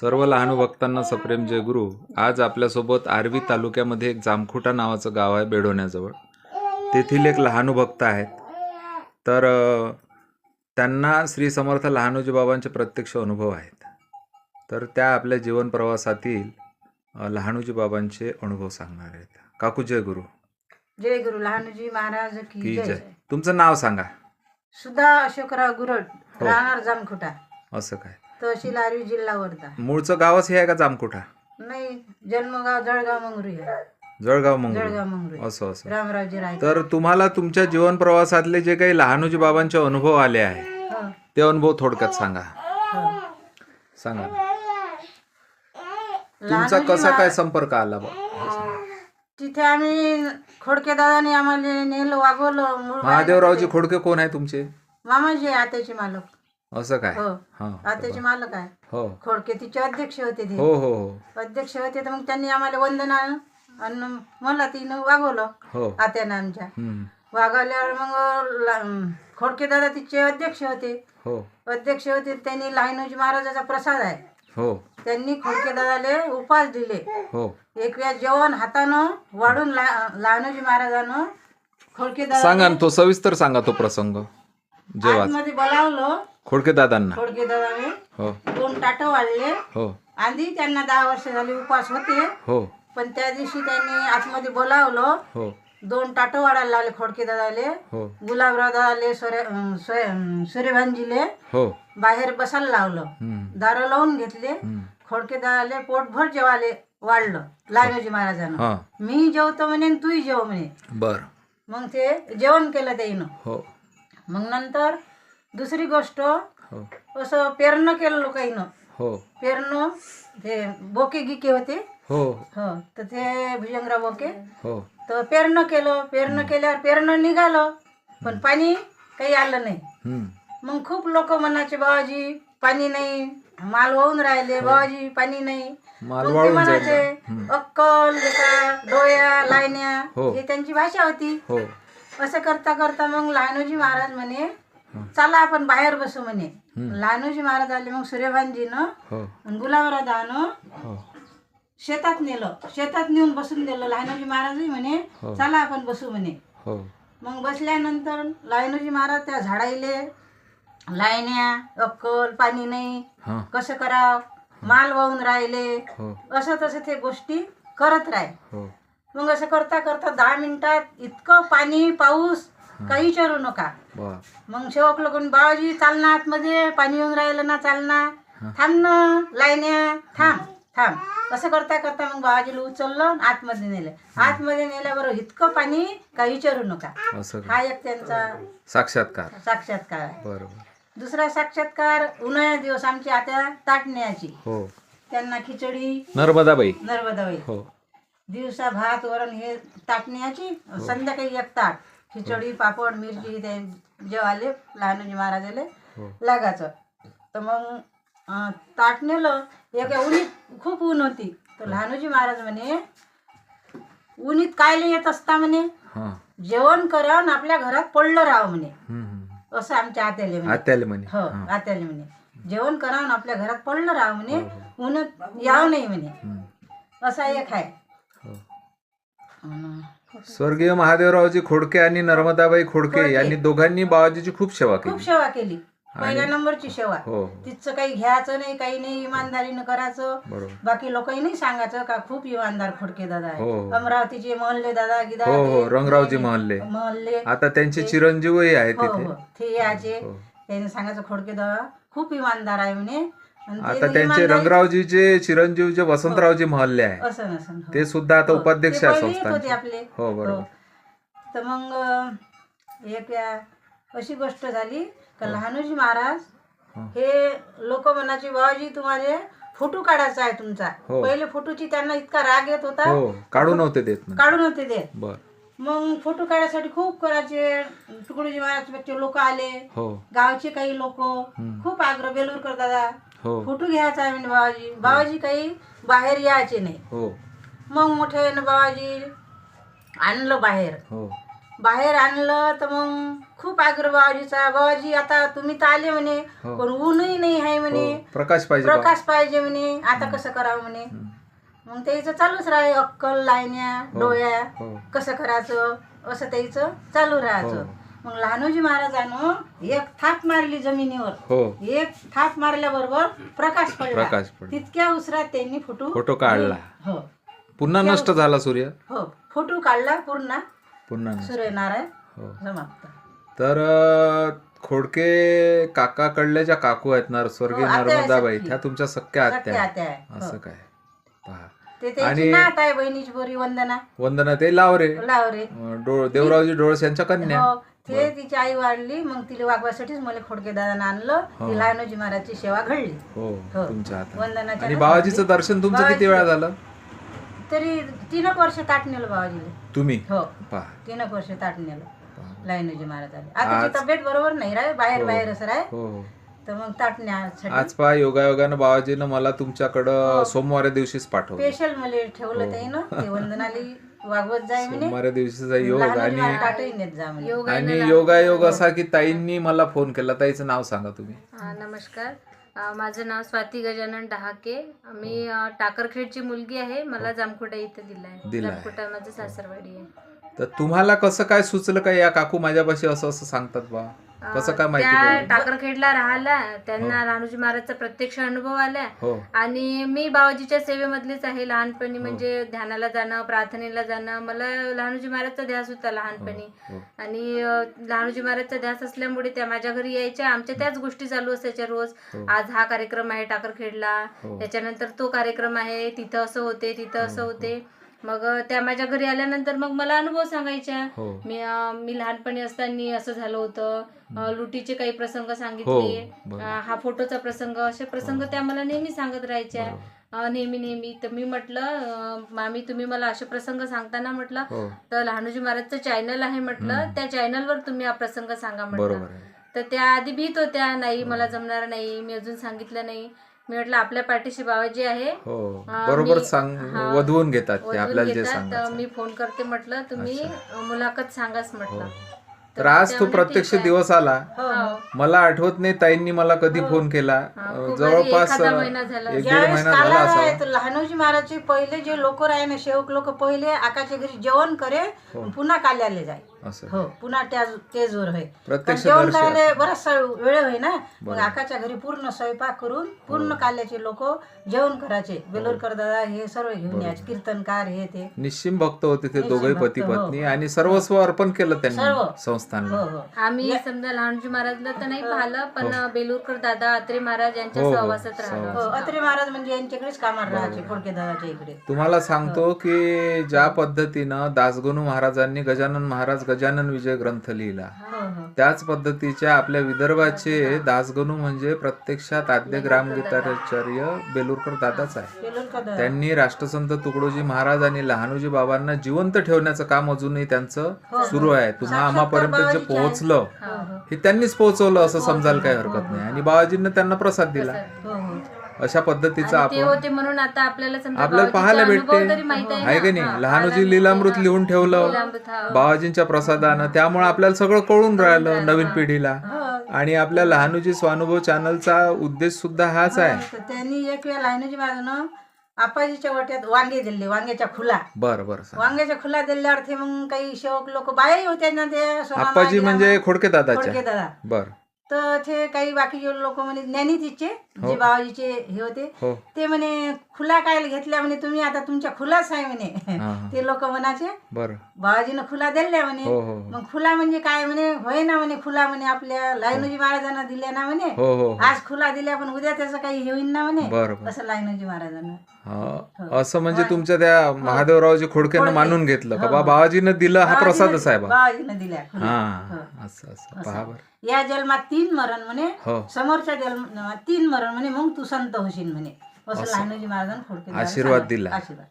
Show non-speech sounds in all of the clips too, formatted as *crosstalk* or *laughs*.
सर्व लहान भक्तांना सप्रेम जय गुरु. आज आपल्यासोबत आर्वी तालुक्यामध्ये एक जामखुटा नावाचं गाव आहे बेडोण्याजवळ. तेथील एक लहानू भक्त आहेत. तर त्यांना श्री समर्थ लहानोजी बाबांचे प्रत्यक्ष अनुभव आहेत. तर त्या आपल्या जीवन प्रवासातील लहानोजी बाबांचे अनुभव सांगणार आहेत. काकू जय गुरु. जय गुरु. लहानजी महाराज की जय. तुमचं नाव सांगा. सुधा अशोकराव गुरड हो. राहणार जामखोटा. असं काय. तहसील आर्वी जिल्हा वर्धा. मूळचं गावच हे आहे का जामकुठा? नाही जन्मगाव जळगाव मंगरुई आहे. जळगाव जळगाव असं असं. रामरावजी राय तर तुम्हाला तुमच्या जीवन प्रवासातले जे काही लहानोजी बाबांचे अनुभव आले आहे हो, ते अनुभव थोडक्यात सांगा. हो. सांगा. तुमचा लहानोजी कसा काय संपर्क आला बा? तिथे आम्ही खोडके दादाने आम्हाला नेलं वागवलं मूळ महादेवरावजी खोडके कोण आहे तुमचे? मामाजी आहे आत्याचे मालक. असं काय? हो. हा आत्याचे मालक आहे. हो. खोडके तिचे अध्यक्ष होते ते. हो हो हो. अध्यक्ष होते तर मग त्यांनी आम्हाला वंदना आणि मला तिनं वागवलं हो. आत्यानं आमच्या. हम्म. वागवल्यावर मग ला- खोडके दादा तिचे अध्यक्ष होते. हो. अध्यक्ष होते त्यांनी लहानोजी महाराजाचा प्रसाद आहे. हो. त्यांनी खोडके दादाले उपास दिले. हो. एक वेळा जेवण हातानं वाढून ला- लहानोजी महाराजानं खोडके सांगा दादा ना तो सविस्तर सांगा तो प्रसंग. जेव्हा आतमध्ये बोलावलं. खोडके दादांना. खोडके दादाने हो. दोन टाट वाढले. हो. आधी त्यांना दहा वर्ष झाली उपास होते. हो. पण त्या दिवशी त्यांनी आतमध्ये बोलावलं. हो. दोन टाट वाढायला लावले खोडके दादाले. हो. गुलाबराव दादाले सोरे अं, सोय- अं, सूर्यभानजीले हो. बाहेर बसायला लावलं. हम्म. दारं लावून घेतले. हम्म. खोडके दादाले पोटभर जेवाले वाढलं. महाराजानं. हा. मी जेवतो म्हणे तूही जेव म्हणे. बर. मग ते जेवण केलं त्याईनं. हो. मग नंतर दुसरी गोष्ट हो. असं पेरणं केलं लोकाईनं. हो. पेरणं ते बोके गिके होते. हो. हो तर ते भुजंगराव बोके. हो. तर पेरणं केलं. पेरणं केल्यावर पेरणं निघालं पण पाणी काही आलं नाही. मग खूप लोक म्हणायचे बाबाजी पाणी नाही. माल वाहून राहिले. बाबाजी पाणी नाही. मग ते म्हणायचे. अक्कल लेका डोया लायण्या हो. ही त्यांची भाषा होती. हो. असं करता करता मग लहानोजी महाराज म्हणे चला आपण बाहेर बसू म्हणे. लहानोजी महाराज आले मग सूर्यभानजीनं हो. आणि गुलाबराव दानं हो. शेतात नेलं. शेतात नेऊन बसून दिलं. लहानोजी महाराजही म्हणे हो. चला आपण बसू म्हणे. मग बसल्यानंतर लायनोजी महाराज त्या झाडाईले लायण्या अक्कल पाणी नाही. कसं करावं? माल वाहून राहिले. असं तसं ते गोष्टी करत राहे. मग असं करता करता दहा मिनिटात इतकं पाणी पाऊस काही विचारू नका. मग सेवक लोक बाबाजी चाल ना आतमध्ये पाणी येऊन राहिलं ना चाल ना थांब ना लायण्या थांब थांब. असं करता करता मग बाबाजीला उचललं आणि आतमध्ये नेलं. आतमध्ये नेल्याबरोबर इतकं पाणी काही विचारू नका. असं का? हा एक त्यांचा साक्षात्कार. साक्षात्कार आहे. बरोबर. दुसरा साक्षात्कार उन्हाळ्या दिवस आमची आता ताटण्याची. हो. त्यांना खिचडी नर्मदाबाई. नर्मदाबाई. हो. दिवसा भात वरण हे ताटण्याची संध्याकाळी एक ताट. खिचडी पापड मिरची ते जेवाले लहानोजी महाराजाले. हो. लागायचं. तर मग ताट नेलं. एक उन्हीत खूप ऊन होती. तर लहानोजी महाराज म्हणे उन्हीत कायले येत असता? म्हणे हा. जेवण करा आणि आपल्या घरात पडलं राहावं म्हणे. असं आमच्या आत्याले म्हणे. आत्याले म्हणे. हो हा. आत्याले म्हणे. जेवण करा आणि आपल्या घरात पडलं राहावं म्हणे. ऊन यावं नाही म्हणे. असा एक आहे. हो. स्वर्गीय महादेवरावजी खोडके आणि नर्मदाबाई खोडके यांनी दोघांनी बाबाजीची खूप सेवा खूप केली सेवा केली. पहिल्या नंबरची सेवा. हो. तिथचं काही घ्यायचं नाही काही नाही इमानदारीनं करायचं. बरोबर. बाकी लोकही नाही सांगायचं का खूप इमानदार खोडके दादा हो, आहे हो. अमरावतीचे महल्ले दादा गिदा हो हो. ते- रंगरावजी महल्ले. महल्ले. आता त्यांचे चिरंजीवही आहेत हो तिथे हो ते याचे हो. त्याने सांगायचं खोडके दादा खूप इमानदार आहे म्हणे. आता त्यांचे इमानदारी- रंगरावजीचे चिरंजीव जे वसंतरावजी महल्ले आहे. असं हो. ते सुद्धा आता हो. उपाध्यक्ष आहे होते संस्थानचे आपले. हो बरोबर. तर मग एक या- अशी गोष्ट झाली का लहानोजी महाराज हो. हे लोक म्हणायचे बाबाजी तुम्हाला फोटो काढायचा आहे तुमचा. हो. पहिले फोटोची त्यांना इतका राग येत होता. हो काढू नव्हते देत ना काढून होते ते बर. मग फोटो काढायसाठी खूप करायचे तुकडोजी महाराजचे लोक आले. हो. गावचे काही लोक. खूप आग्रह बेलूरकर दादा. हो. फोटो घ्यायचा आहे म्हणजे बाबाजी. बाबाजी काही बाहेर यायचे नाही. हो. मग मोठे बाबाजी आणलं बाहेर. हो. बाहेर आणलं तर मग खूप आग्रह बाबाजीचा. बाबाजी आता तुम्ही तर आले म्हणे हो. पण ऊनही नाही आहे म्हणे. हो, प्रकाश पाहिजे बा. प्रकाश पाहिजे म्हणे. आता कसं करावं म्हणे? मग त्याचं चालूच राहे अक्कल लायण्या डोळ्या. हो. कसं करायचं? असं त्याचं चालू राहायचं. हो. मग लहानोजी महाराजानं एक थाप मारली जमिनीवर. हो. एक थाप मारल्याबरोबर प्रकाश पडला. प्रकाश पडला. तितक्या उसरात त्यांनी फोटो फोटो काढला. हो. पुन्हा नष्ट झाला सूर्य? हो. फोटो काढला पूर्ण. पुन्हा नष्ट. सूर्यनारायण हो. समाप्त. तर अ, खोडके काकाकडल्या ज्या काकू आहेत ना स्वर्गीय हो, आत्या आहे नर्मदाबाई सख्खी. त्या तुमच्या सख्या आत्या सख्या आहेत. आत्या आहे. असं हो. काय? पहा. ते त्याची आणि- नात आहे बहिणीची बोरी वंदना. वंदना ते लावरे. लावरे. अ, डोळ देवरावजी डोळस यांच्या कन्या. हो. ते तिची आई वाढली मग तिला वागवासाठीच मला खोडके दादानं आणलं. ती लहानोजी महाराजची सेवा घडली. हो हो. तुमच्या हातात. वंदनाच्या आणि हातात बाबाजीचं. दर्शन तुमचं किती वेळा झालं? तरी तीन वर्ष ताट नेलं बाबाजीला. तुम्ही? हो. पहा. तीन वर्ष ताट नेलं. पहा. लाईनोजी महाराजाला. आता तिची तब्येत बरोबर नाही राय बाहेर बाहेर असं राय. हो हो. तर मग आज पहा योगायोगानं बाबाजीनं मला हो. तुमच्याकडं सोमवारी दिवशीच पाठवलं. स्पेशल मला हो. ठेवलं त्यानं ते वंदनाली वागवत जाय म्हणे. सोमवारी दिवशीचा योग लहानोजी आणि महाराज ताटही नेत जा म्हणे. आणि योगायोग असा की ताईंनी मला फोन केला. ताईचं नाव सांगा तुम्ही. अ, नमस्कार. अ, माझं नाव स्वाती गजानन डहाके. मी अ, टाकरखेडची मुलगी आहे. मला जामकुटा इथे दिला आहे दिलाय. जामकुटा माझं सासरवाडी आहे. तर तुम्हाला कसं काय सुचलं का? या काकू माझ्यापाशी असं असं सांगतात बा. कसं काय माहिती त्या? टाकरखेडला राहिला त्यांना रानुजी महाराजचा प्रत्यक्ष अनुभव आला. हो. आणि मी बाबाजीच्या सेवेमधलीच आहे लहानपणी म्हणजे ध्यानाला जाणं प्रार्थनेला जाणं मला लहानूजी महाराजचा ध्यास होता लहानपणी. हो. आणि अ, लहानूजी महाराजचा ध्यास असल्यामुळे त्या माझ्या घरी यायच्या. आमच्या त्याच गोष्टी चालू असायच्या रोज. हो. आज हा कार्यक्रम आहे टाकरखेडला. हो. त्याच्यानंतर तो कार्यक्रम आहे तिथं असं होते तिथं असं होते. मग त्या माझ्या घरी आल्यानंतर मग मला अनुभव सांगायच्या. हो. मी अ, मी लहानपणी असताना असं झालं होतं. अ, लुटीचे काही प्रसंग हो, सांगितले बरोबर. अ, हा फोटोचा प्रसंग असे प्रसंग त्या मला नेहमी सांगत राहायच्या. अ, नेहमी नेहमी. तर मी म्हटलं अ, मामी तुम्ही मला असे प्रसंग सांगताना म्हटलं हो. तर लहानूजी महाराजचं चॅनल आहे म्हटलं त्या चॅनलवर तुम्ही हा प्रसंग सांगा म्हटलं. बरोबर आहे. तर त्या आधी भीत होत्या नाही मला जमणार नाही मी अजून सांगितलं नाही. मी म्हटलं आपल्या पाठीशी बाबाजी आहे. हो बरोबर सांग हा. वधवून घेतात ते आपल्याला जे सांगायचं मी फोन करते म्हटलं तुम्ही मुलाखत सांगाच म्हटलं. तर आज तो प्रत्यक्ष दिवस आला. हो. हो. मला आठवत नाही ताईंनी मला कधी फोन केला. जवळपास. एक दीड महिना झाला लहानोजी महाराजचे पहिले जे लोक राहे ना सेवक लोक पहिले आकाच्या घरी जेवण करे पुन्हा काल्याले जाय. असं हो पुन्हा त्या तेजवर होय. प्रत्यक्ष कारण जेवण दर्शन. करायला बराचसा वेळ होय ना? मग आकाच्या घरी पूर्ण स्वयंपाक करून पूर्ण काल्याचे लोक जेवण करायचे. बेलोरकर दादा हे सर्व घेऊन यायचे. कीर्तनकार हे ते. निश्चिम भक्त होते ते दोघे भक्त, पती हो. पत्नी आणि सर्वस्व अर्पण केलं सर्व. त्यांनी संस्थानला हो हो. आम्ही समजा लहानजी महाराजला तर नाही पाहिलं पण बेलूरकर दादा अत्रे महाराज यांच्या हो, हो. सहवासात राहिलो हो अत्रे महाराज म्हणजे यांच्याकडेच कामाला राहायचे फोडके दादाच्या इकडे. तुम्हाला सांगतो की ज्या पद्धतीनं दासगणू महाराजांनी गजानन महाराज गजानन विजय ग्रंथ लिहिला. हो हो. त्याच पद्धतीच्या आपल्या विदर्भाचे दासगणू म्हणजे प्रत्यक्षात आद्य ग्रामगीताचार्य बेलूरकर दादाच आहे. त्यांनी राष्ट्रसंत तुकडोजी महाराज आणि लहानोजी बाबांना जिवंत ठेवण्याचं काम अजूनही त्यांचं सुरू आहे. तुम्हा आम्हापर्यंत जे पोहोचलं हे त्यांनीच पोहोचवलं असं समजायला काही हरकत नाही. आणि बाबाजींनी त्यांना प्रसाद दिला. हो हो. अशा पद्धतीचं ते आपण होते म्हणून आता आपल्याला समजा आपल्याला बाबाजीचा पाहायला अनुभव भेटते. तरी माहीत आहे आहे की ना. नाही लहानोजी लीलामृत लिहून ठेवलं लीलामृत, हा. बाबाजींच्या प्रसादानं त्यामुळे आपल्याला सगळं कळून राहिलं नवीन पिढीला. आणि आपल्या लहानोजी स्वानुभव चॅनलचा उद्देश सुद्धा हाच आहे. तर त्यांनी एक वेळा लाईनोजी महाराजानं आपाजीच्या वाट्यात वांगे दिले वांग्याच्या खुला बर बर. वांग्याच्या खुला दिल्यावर ते मग काही सेवक लोक बायाही होत्या ना ते सोमा आप्पाजी म्हणजे खोडके दादाच्या. दादा. बर. तर ते काही बाकीचे लोक म्हणे ज्ञानी तिचे जे बाबाजीचे हे होते हो. ते म्हणे खुला काय घेतल्या म्हणे तुम्ही? आता तुमच्या खुलाच आहे म्हणे. हा *laughs* ते लोक म्हणाचे बाबाजीनं खुला दिल्या म्हणे. हो हो मग खुला म्हणजे काय म्हणे? होय ना म्हणे खुला म्हणे आपल्या लायनोजी महाराजांना दिल्या ना म्हणे. हो हो आज खुला दिल्या पण उद्या त्याचं काही हे होईन ना म्हणे. असं लायनोजी महाराजांना. हा. असं म्हणजे तुमच्या त्या महादेवरावजी खोडकेनं मानून घेतलं का? बाबाजीनं दिलं हा प्रसादच आहे बाबाजीनं दिल्या. हा. असं असं. पहा बर. या जन्मात तीन मरण म्हणे हो. समोरच्या जन्मात तीन मरण म्हणे मग तू संत होशील म्हणे. असं लहानोजी महाराजांना खोडके आशीर्वाद दिला. आशीर्वाद.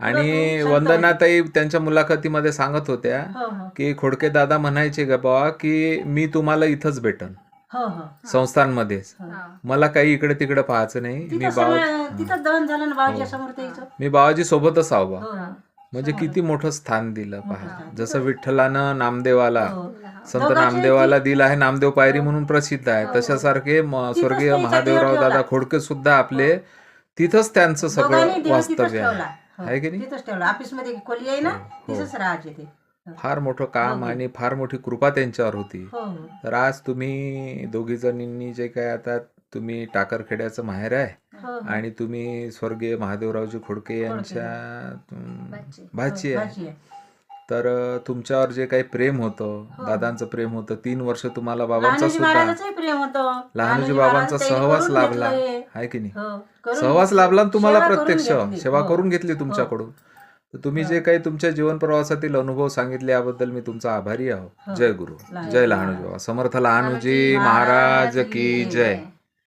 आणि वंदनाताई त्यांच्या मुलाखतीमध्ये सांगत होत्या हो हो. की खोडके दादा म्हणायचे का बाबा की मी तुम्हाला इथंच भेटन. हो हो. संस्थांमध्येच. हा. मला काही इकडे तिकडे पाहायचं नाही. मी तिथं बाबा तिथं दहन झालं ना बाबाच्या समोर त्याचं मी बाबाजी सोबतच आहो बा. हो हो. म्हणजे किती मोठं स्थान दिलं पहा. जसं विठ्ठलानं नामदेवाला हो. संत नामदेवाला दिलं आहे नामदेव पायरी म्हणून प्रसिद्ध आहे. तशासारखे म- स्वर्गीय महादेवराव देव दादा. खोडके सुद्धा आपले तिथंच त्यांचं सगळं वास्तव्य आहे. हो, की नाही? हो. फार मोठं काम आणि फार मोठी कृपा त्यांच्यावर होती. हो हो. तर आज तुम्ही दोघी जणींनी जे काय आता तुम्ही टाकरखेड्याचं माहेर आहे हो आणि तुम्ही स्वर्गीय महादेवरावजी खोडके यांच्या बाची. भाची. आहे. तर तुमच्यावर जे काही प्रेम होतं दादांचं प्रेम होतं तीन वर्ष तुम्हाला बाबांचा सुद्धा महाराजांचंही प्रेम होतं. लहानोजी बाबांचा सहवास लाभला. हे. आहे की नाही? हो, सहवास. लाभला तुम्हाला प्रत्यक्ष. सेवा हो. करून घेतली तुमच्याकडून? तर तुम्ही जे काही तुमच्या जीवन प्रवासातील अनुभव सांगितले याबद्दल मी तुमचा आभारी आहो. जय गुरु. जय लहानोजी बाबा. समर्थ लहानोजी महाराज की जय.